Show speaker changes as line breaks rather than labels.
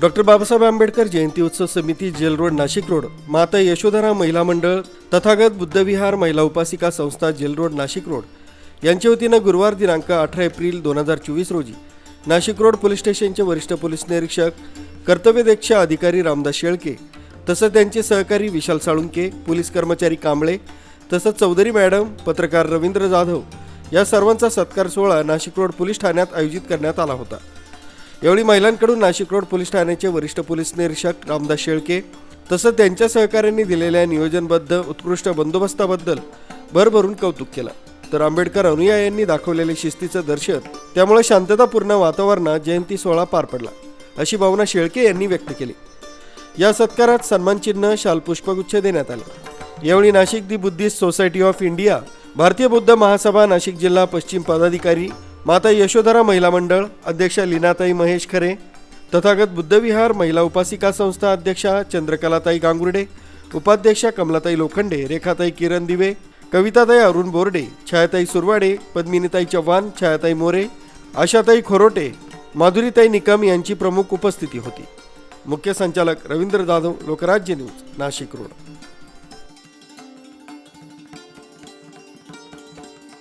Doctor Babasaheb Ambedkar जयंती उत्सव समिती gel road Nashik road माता यशोधरा महिला मंडळ तथागत बुद्धविहार महिला उपासिका संस्था जेल रोड नाशिक रोड. यांच्या वतीनं गुरुवार दिनांक अठरा एप्रिल दोन हजार चोवीस रोजी नाशिक रोड पोलीस स्टेशनचे वरिष्ठ पोलीस निरीक्षक कर्तव्यदक्ष अधिकारी रामदास शेळके तसंच त्यांचे सहकारी विशाल साळुंके पोलीस कर्मचारी कांबळे तसंच चौधरी मॅडम पत्रकार रवींद्र जाधव या सर्वांचा सत्कार सोहळा नाशिक रोड पोलीस ठाण्यात आयोजित करण्यात आला होता. यावेळी महिलांकडून नाशिक रोड पोलीस ठाण्याचे वरिष्ठ पोलीस निरीक्षक रामदास शेळके तसंच त्यांच्या सहकाऱ्यांनी दिलेल्या नियोजनबद्ध उत्कृष्ट बंदोबस्ताबद्दल भरभरून कौतुक केलं. तर आंबेडकर अनुयायांनी दाखवलेले शिस्तीचं दर्शन त्यामुळे शांततापूर्ण वातावरणात जयंती सोहळा पार पडला अशी भावना शेळके यांनी व्यक्त केली. या सत्कारात सन्मानचिन्ह शाल पुष्पगुच्छ देण्यात आले. यावेळी Nashik the Buddhist society of India Bharatiya Buddha Mahasabha Nashik जिल्हा पश्चिम पदाधिकारी माता यशोधरा महिला मंडळ अध्यक्षा लीनाताई महेश खरे तथागत बुद्धविहार महिला उपासिका संस्था अध्यक्षा चंद्रकलाताई गांगुर्डे उपाध्यक्षा कमलाताई लोखंडे रेखाताई किरण दिवे कविताताई अरुण बोर्डे छायाताई सुरवाडे पद्मिनीताई चव्हाण छायाताई मोरे आशाताई खोरोटे माधुरीताई निकम यांची प्रमुख उपस्थिती होती. मुख्य संचालक रवींद्र जाधव लोकराज्य न्यूज नाशिक रोड.